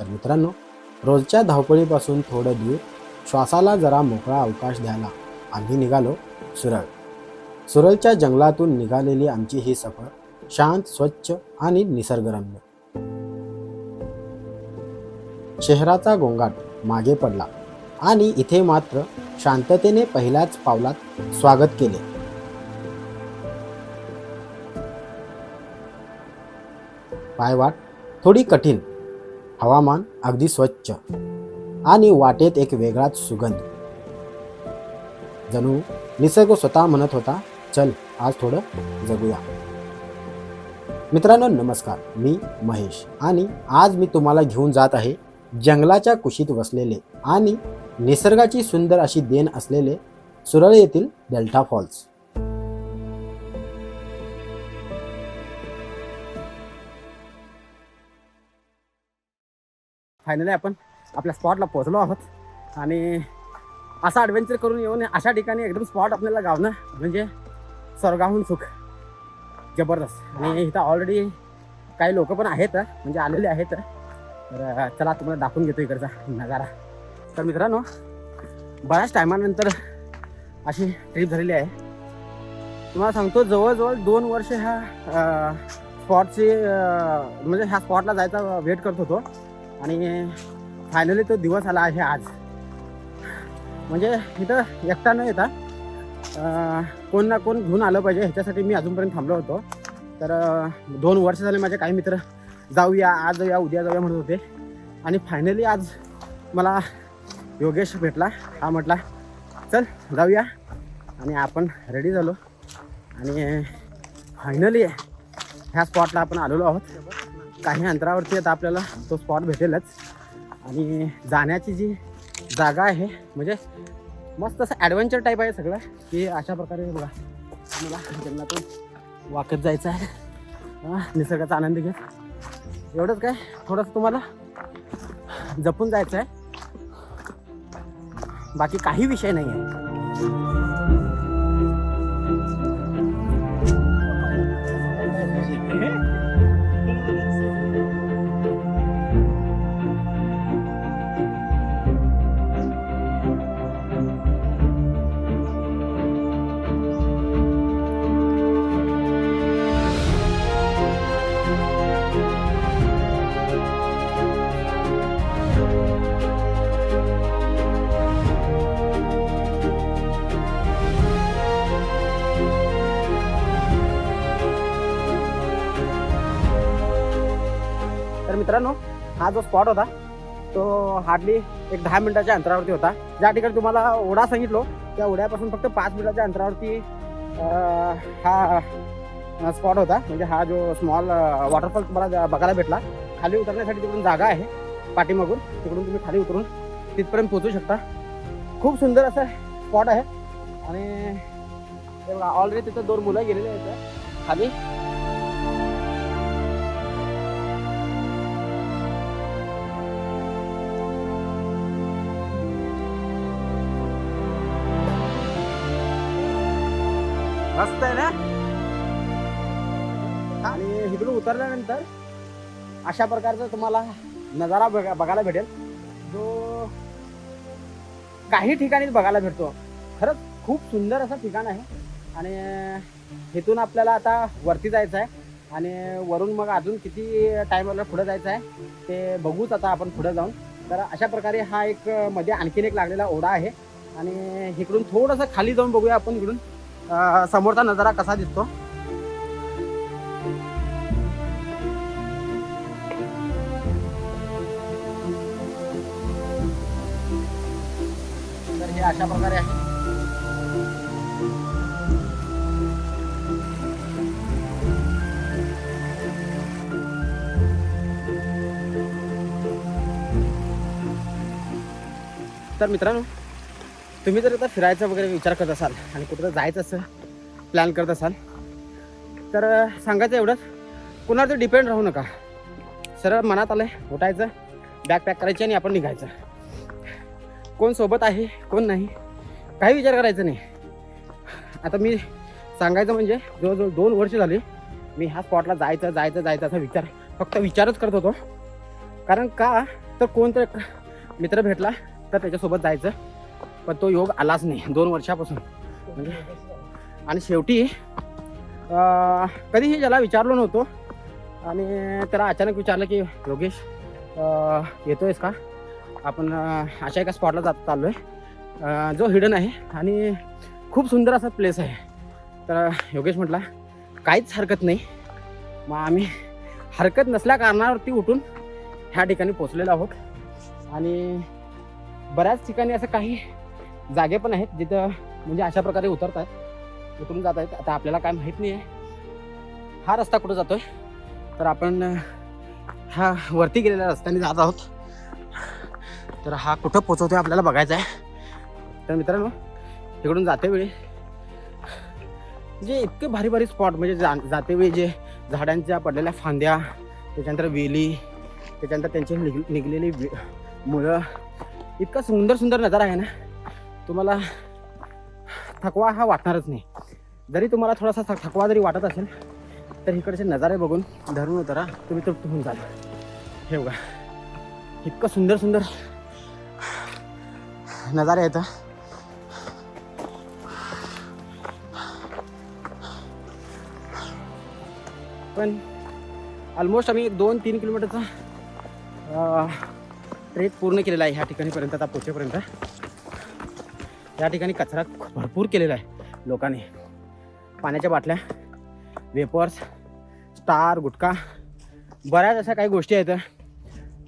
तर मित्रांनो रोजच्या धावपळीपासून थोडं दूर श्वासाला जरा मोकळा अवकाश द्यायला आम्ही निघालो सुरळ. सुरळच्या जंगलातून निघालेली आमची ही सफर शांत स्वच्छ आणि निसर्गरम्य. शहराचा गोंगाट मागे पडला आणि इथे मात्र शांततेने पहिल्याच पावलात स्वागत केले. पायवाट थोडी कठीण हवामान अगदी स्वच्छ आणि वाटेत एक वेगळाच सुगंध. जणू निसर्ग स्वतः म्हणत होता चल आज थोडं जगूया. मित्रांनो नमस्कार. मी महेश आणि आज मी तुम्हाला घेऊन जात आहे जंगलाच्या कुशीत वसलेले आणि निसर्गाची सुंदर अशी देण असलेले सुरळ येथील डेल्टा फॉल्स. फायनली आपण आपल्या स्पॉटला पोहोचलो आहोत. आणि असा ॲडव्हेंचर करून येऊन अशा ठिकाणी एकदम स्पॉट आपल्याला गावणं म्हणजे स्वर्गाहून सुख. जबरदस्त. आणि इथं ऑलरेडी काही लोक पण आहेत म्हणजे आलेले आहेत. तर चला तुम्हाला दाखवून घेतो इकडचा नजारा. तर मित्रांनो बऱ्याच टायमानंतर अशी ट्रीप झालेली आहे. तुम्हाला सांगतो जवळजवळ दोन वर्ष ह्या स्पॉटची म्हणजे ह्या स्पॉटला जायचा वेट करत होतो. आणि फायनली तो दिवस आला आहे आज. म्हणजे इथं एकटा न येता कोण ना कोण घेऊन आलं पाहिजे. ह्याच्यासाठी मी अजूनपर्यंत थांबलो होतो. तर दोन वर्ष झाले माझे काही मित्र जाऊया आज जाऊया उद्या जाऊया म्हणत होते. आणि फायनली आज मला योगेश भेटला. हा म्हटला चल जाऊया. आणि आपण रेडी झालो. आणि फायनली ह्या स्पॉटला आपण आलेलो आहोत. काही अंतरावरती आता आपल्याला तो स्पॉट भेटेलच. आणि जाण्याची जी जागा आहे म्हणजे मस्त असं ॲडव्हेंचर टाईप आहे सगळं की अशा प्रकारे बघा मला जंगलातून वाकत जायचं आहे. निसर्गाचा आनंद घेत. एवढंच काय थोडंसं तुम्हाला जपून जायचं आहे. बाकी काही विषय नाही आहे. मित्रांनो हा जो स्पॉट होता तो हार्डली एक दहा मिनिटाच्या अंतरावरती होता. ज्या ठिकाणी तुम्हाला ओढा सांगितलो त्या ओढ्यापासून फक्त पाच मिनिटाच्या अंतरावरती हा स्पॉट होता. म्हणजे हा जो स्मॉल वॉटरफॉल तुम्हाला जा- बघायला भेटला खाली उतरण्यासाठी तिकडून जागा आहे पाठीमागून. तिकडून तुम्ही खाली उतरून तिथपर्यंत पोहोचू शकता. खूप सुंदर असं स्पॉट आहे. आणि ऑलरेडी तिथं दोन मुलं गेलेले आहेत. खाली उतरल्यानंतर अशा प्रकारचा तुम्हाला नजारा बघा बघायला भेटेल. जो काही ठिकाणीच बघायला भेटतो. खरंच खूप सुंदर असं ठिकाण आहे. आणि इथून आपल्याला आता वरती जायचं आहे आणि वरून मग अजून किती टाईमला पुढे जायचं आहे ते बघूच आता आपण पुढे जाऊन. तर अशा प्रकारे हा एक मध्ये आणखीन एक लागलेला ओढा आहे. आणि इकडून थोडंसं खाली जाऊन बघूया आपण इकडून. समोरचा नजारा कसा दिसतो. अशा प्रकारे आहे. तर मित्रांनो तुम्ही जर आता फिरायचा वगैरे विचार करत असाल आणि कुठं जायचं असं प्लॅन करत असाल तर सांगायचं एवढंच. कुणावर डिपेंड राहू नका. सरळ मनात आलं उठायचं बॅग पॅक करायची आणि आपण निघायचं. कोण सोबत आहे कोण नाही काही विचार करायचा नाही. आता मी सांगायचं म्हणजे जवळजवळ दोन वर्ष झाली मी ह्या स्पॉटला जायचं जायचं जायचं असा विचार फक्त विचारच करत होतो. कारण का तर कोणतं मित्र भेटला तर त्याच्यासोबत जायचं. पण तो योग आलाच नाही दोन वर्षापासून. म्हणजे आणि शेवटी कधीही ज्याला विचारलो नव्हतो आणि त्याला अचानक विचारलं की योगेश येतो आहेस का? आपण अशा एका स्पॉटला जात चाललो आहे जो हिडन आहे आणि खूप सुंदर असा प्लेस आहे. तर योगेश म्हटला काहीच हरकत नाही. मग आम्ही हरकत नसल्या कारणावरती उठून ह्या ठिकाणी पोचलेलो आहोत. आणि बऱ्याच ठिकाणी असं काही जागे पण आहेत जिथं म्हणजे अशा प्रकारे उतरत आहेत उतरून जात आहेत. आता आपल्याला काय माहीत नाही आहे हा रस्ता कुठं जातोय? तर आपण ह्या वरती गेलेल्या रस्त्याने जात आहोत. तर हा कुठं पोचवतोय आपल्याला बघायचं आहे. तर मित्रांनो तिकडून जाते वेळी जे इतके भारी भारी स्पॉट म्हणजे जा जाते वेळी जे झाडांच्या पडलेल्या फांद्या त्याच्यानंतर वेली त्याच्यानंतर त्यांची निघ निघलेली मुळं इतका सुंदर सुंदर नजारा आहे ना तुम्हाला थकवा हा वाटणारच नाही. जरी तुम्हाला थोडासा थ- थकवा जरी वाटत असेल तर इकडचे नजारे बघून धरून उतरा तुम्ही तृप्त होऊन जाल. हे बघा इतकं सुंदर सुंदर नजारे येतं पण ऑलमोस्ट आम्ही दोन तीन किलोमीटरचा ट्रेक पूर्ण केलेला आहे ह्या ठिकाणीपर्यंत आता पोचेपर्यंत. या ठिकाणी कचरा भरपूर केलेला आहे लोकांनी. पाण्याच्या बाटल्या वेपर्स स्टार गुटखा बऱ्याच अशा काही गोष्टी आहेत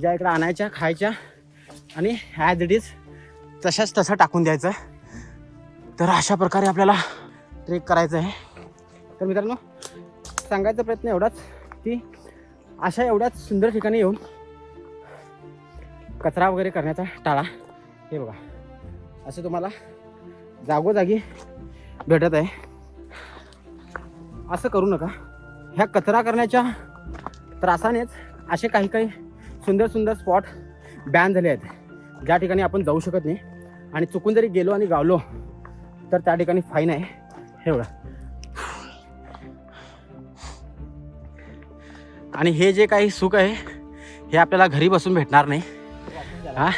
ज्या इकडं आणायच्या खायच्या आणि ॲज इट इज तशाच तसा टाकून द्यायचं. तर अशा प्रकारे आपल्याला ट्रेक करायचं आहे तर मित्रांनो सांगायचा प्रयत्न एवढाच की अशा एवढ्याच सुंदर ठिकाणी येऊन कचरा वगैरे करण्याचा टाळा हे बघा. असं तुम्हाला जागोजागी भेटत आहे. असं करू नका. ह्या कचरा करण्याच्या त्रासानेच असे काही काही सुंदर सुंदर स्पॉट बॅन झाले आहेत. ज्या ठिकाणी आपण जाऊ शकत नाही. आणि चुकून जरी गेलो आणि गावलो तर त्या ठिकाणी फाईन आहे. एवढं आणि हे जे काही सुख आहे हे आपल्याला घरी बसून भेटणार नाही. हा?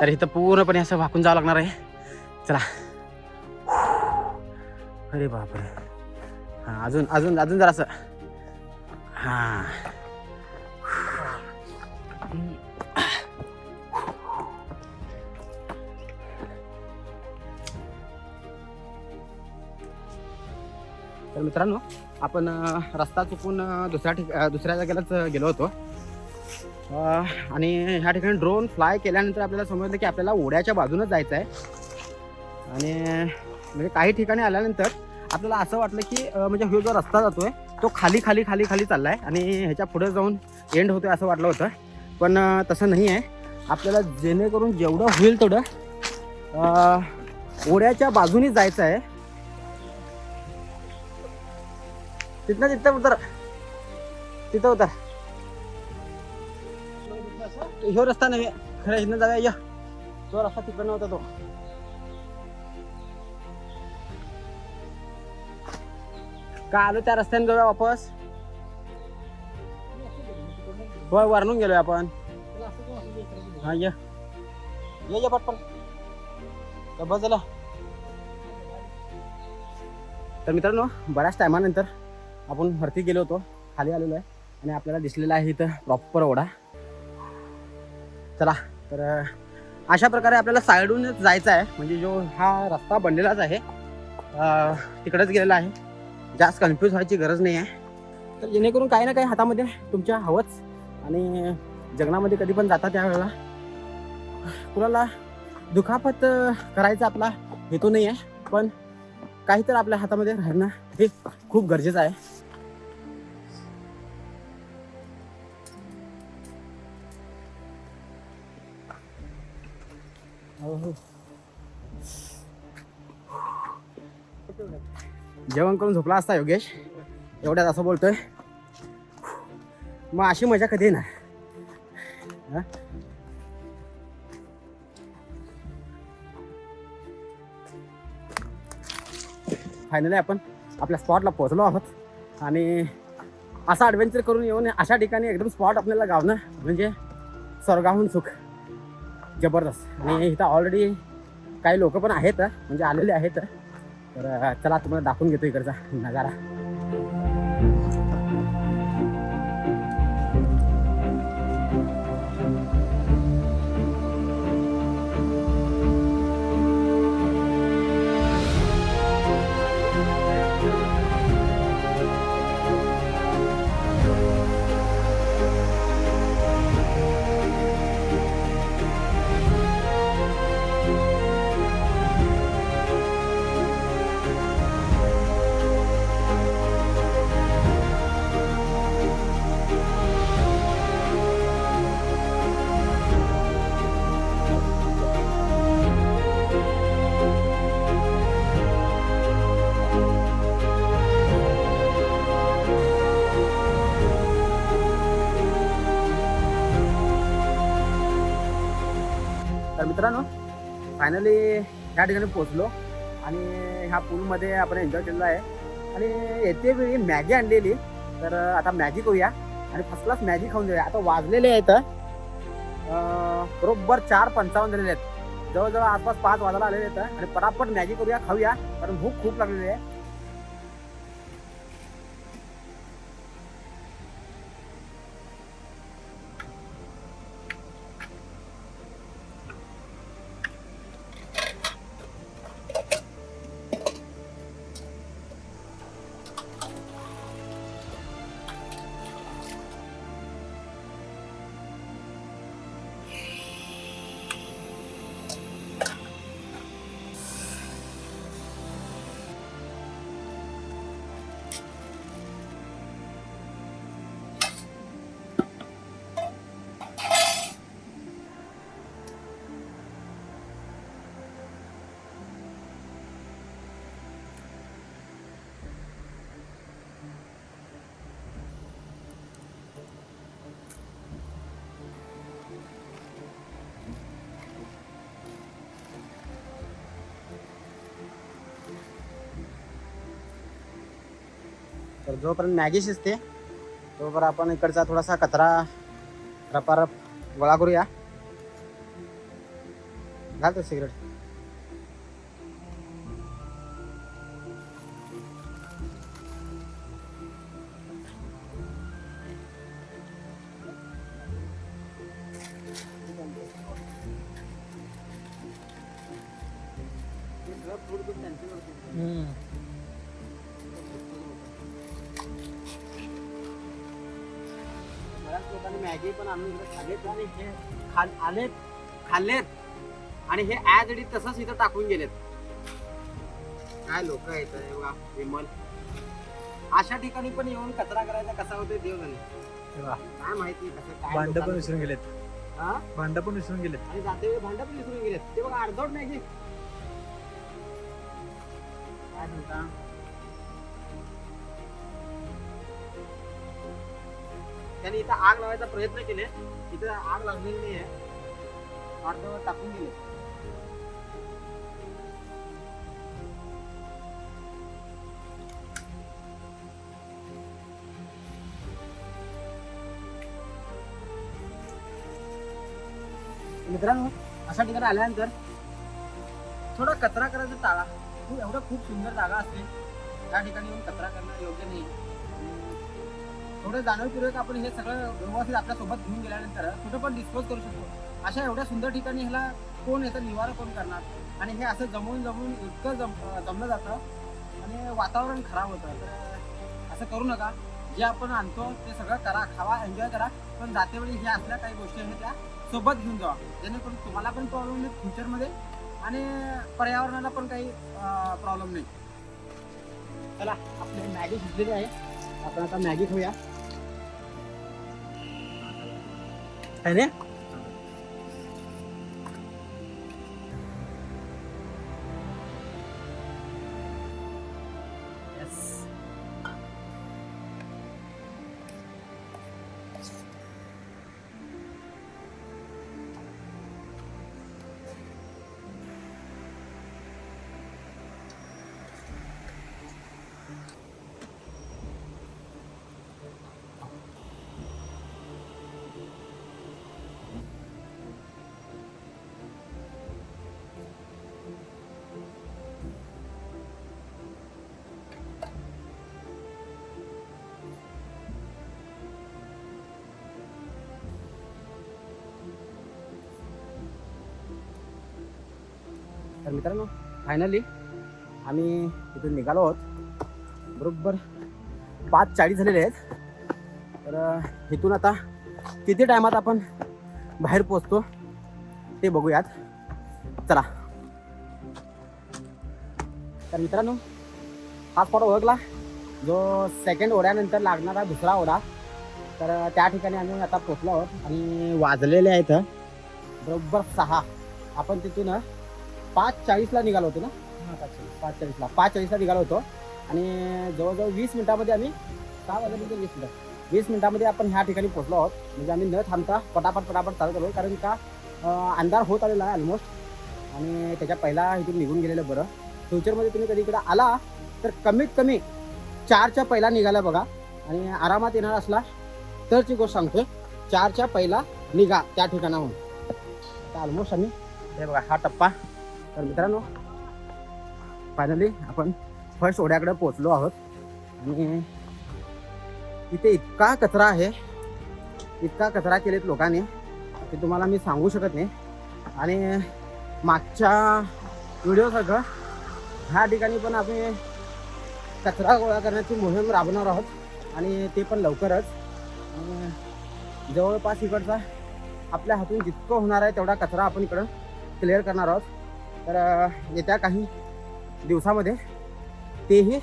तर इथं पूर्णपणे असं वाकून जावं लागणार आहे. चला. अरे बापरे. हां अजून अजून अजून जरा असं हां. तर मित्रांनो आपण रस्ता चुकून दुसऱ्या ठिक दुसऱ्या जागेलाच गेलो होतो. आणि ह्या ठिकाणी ड्रोन फ्लाय केल्यानंतर आपल्याला समजलं की आपल्याला ओढ्याच्या बाजूनच जायचं आहे आणि म्हणजे काही ठिकाणी आल्यानंतर आपल्याला असं वाटलं की म्हणजे हा जो रस्ता जातो आहे तो खाली खाली खाली खाली चालला आहे आणि ह्याच्या पुढे जाऊन एंड होतोय असं वाटलं होतं. पण तसं नाही आहे आपल्याला जेणेकरून जेवढं होईल तेवढं ओढ्याच्या बाजूनी जायचं आहे तिथनं तिथं उतर. तिथं उतर. ह्यो रस्ता नव्हे. खरं इथनं जाऊया या. तो रस्ता तिकडं नव्हता तो. का आलो त्या रस्त्याने जाऊया वापस? होय वरणून गेलोय आपण. हा ये. ये ये पटपट. तर बस झालं तर मित्रांनो बऱ्याच टायमानंतर आपण वरती गेलो होतो खाली आलेलो आहे आणि आपल्याला दिसलेला आहे इथं प्रॉपर ओढा. चला तर अशा प्रकारे आपल्याला साईडूनच जायचं आहे. म्हणजे जो हा रस्ता बनलेलाच आहे तिकडेच गेलेला आहे. जास्त कन्फ्यूज व्हायची गरज नाही आहे. तर जेणेकरून काही ना काही हातामध्ये तुमच्या हवंच आणि जगनामध्ये कधी पण जाता त्यावेळेला कुणाला दुखापत करायचा आपला हेतू नाही आहे. पण काही तर आपल्या हातामध्ये राहणं हे खूप गरजेचं आहे. जेवण करून झोपला असता योगेश? एवढ्यात असं बोलतोय. मग अशी मजा कधी येणार? फायनली आपण आपल्या स्पॉटला पोहोचलो आहोत. आणि असा ॲडव्हेंचर करून येऊन अशा ठिकाणी एकदम स्पॉट आपल्याला गावणं म्हणजे स्वर्गाहून सुख. जबरदस्त. आणि इथं ऑलरेडी काही लोक पण आहेत म्हणजे आलेले आहेत. तर चला तुम्हाला दाखवून घेतो इकडचा नजारा. मित्रांनो फायनली ह्या ठिकाणी पोहोचलो आणि ह्या पूलमध्ये आपण एन्जॉय केलेला आहे. आणि येते वेळी मॅगी आणलेली. तर आता मॅगी करूया आणि फर्स्ट क्लास मॅगी खाऊन जाऊया. आता वाजलेले आहेत बरोबर चार पंचावन्न झालेले आहेत. जवळजवळ आसपास पाच वाजायला आलेले आहेत आणि पटापट मॅगी करूया खाऊया. कारण भूक खूप लागलेली आहे. तर जोपर्यंत मॅगी शिजते तोपर्यंत आपण इकडचा थोडासा कचरा रपारप गोळा करूया. घालतो सिगरेट. मॅगी पण इकडे खाल्लेत आणि हे खाल आलेत खाल्लेत. आणि हे ऍज इट तसंच इथं टाकून गेलेत. काय लोक आहेत हे बघा विमल. अशा ठिकाणी पण येऊन कचरा करायचा कसा होतोय देव जाणे काय माहिती कसं काय भांड पण विसरून गेलेत. हा? भांड पण विसरून गेलेत. आणि जाते वेळी भांडं पण विसरून गेलेत. ते बघा अर्धवट मॅगी काय म्हणता? त्यांनी इथं आग लावायचा प्रयत्न केले. इथं आग लागलेली नाही आहे अर्धवट टाकून गेले मित्रांनो अशा ठिकाणी आल्यानंतर थोडा कचरा करायचा टाळा. एवढा एवढं खूप सुंदर जागा असते त्या ठिकाणी येऊन कचरा करणं योग्य नाही थोडं जाणीवपूर्वक आपण हे सगळं व्यवस्थित आपल्यासोबत घेऊन गेल्यानंतर कुठं पण डिस्पोज करू शकतो. अशा एवढ्या सुंदर ठिकाणी ह्याला कोण याचं निवारा कोण करणार? आणि हे असं जमवून जमवून इतकं जम जमलं जातं आणि वातावरण खराब होतं. तर असं करू नका. जे आपण आणतो ते सगळं करा खावा एन्जॉय करा. पण जातेवेळी ह्या असल्या काही गोष्टी आहेत त्या सोबत घेऊन जावा. जेणेकरून तुम्हाला पण प्रॉब्लेम नाही फ्युचरमध्ये आणि पर्यावरणाला पण काही प्रॉब्लेम नाही. चला आपली मॅगी शिजलेली आहे. आपण आता मॅगी खाऊया. आहे ना तर मित्रांनो फायनली आम्ही इथून निघालो आहोत. बरोबर पाच चाळीस झालेले आहेत. तर इथून आता किती टायमात आपण बाहेर पोचतो ते बघूयात. चला. तर मित्रांनो हा स्पॉट ओळखला. जो सेकंड ओढ्यानंतर लागणारा दुसरा ओढा. तर त्या ठिकाणी आम्ही आता पोचलो आहोत आणि वाजलेले आहेत. बरोबर सहा. आपण तिथून पाच चाळीसला निघालो होतो ना? हां पाच चाळीस पाच चाळीसला पाच चाळीसला निघालो होतो. आणि जवळजवळ वीस मिनिटामध्ये आम्ही सहा वाजल्यानंतर वीस मिनिटं. वीस मिनिटामध्ये आपण ह्या ठिकाणी पोहोचलो आहोत. म्हणजे आम्ही न थांबता पटापट पटापट चालत आलो. कारण का अंधार होत आलेला आहे ऑलमोस्ट आणि त्याच्या पहिला इथून निघून गेलेलं बरं. फ्युचरमध्ये तुम्ही कधी इकडे आला तर कमीत कमी चारच्या पहिला निघाला बघा. आणि आरामात येणार असला तरची गोष्ट सांगतोय चारच्या पहिला निघा त्या ठिकाणाहून. आता ऑलमोस्ट आम्ही हे बघा हा टप्पा. तर मित्रांनो फायनली आपण फर्स्ट ओढ्याकडे पोचलो आहोत. आणि इथे इतका कचरा आहे इतका कचरा केलेत लोकांनी ते तुम्हाला मी सांगू शकत नाही. आणि मागच्या व्हिडिओसारखं ह्या ठिकाणी पण आम्ही कचरा गोळा करण्याची मोहीम राबवणार आहोत. आणि ते पण लवकरच. जवळपास इकडचा आपल्या हातून जितकं होणार आहे तेवढा कचरा आपण इकडं क्लिअर करणार आहोत. तर येत्या काही दिवसामध्ये तेही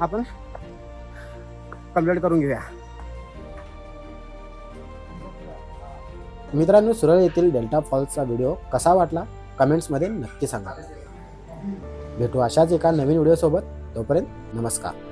आपण कंप्लीट करून घेऊया. मित्रांनो सुरळ येथील डेल्टा फॉल्सचा व्हिडिओ कसा वाटला? कमेंट्समध्ये नक्की सांगा. भेटू अशाच एका नवीन व्हिडिओसोबत. तोपर्यंत नमस्कार.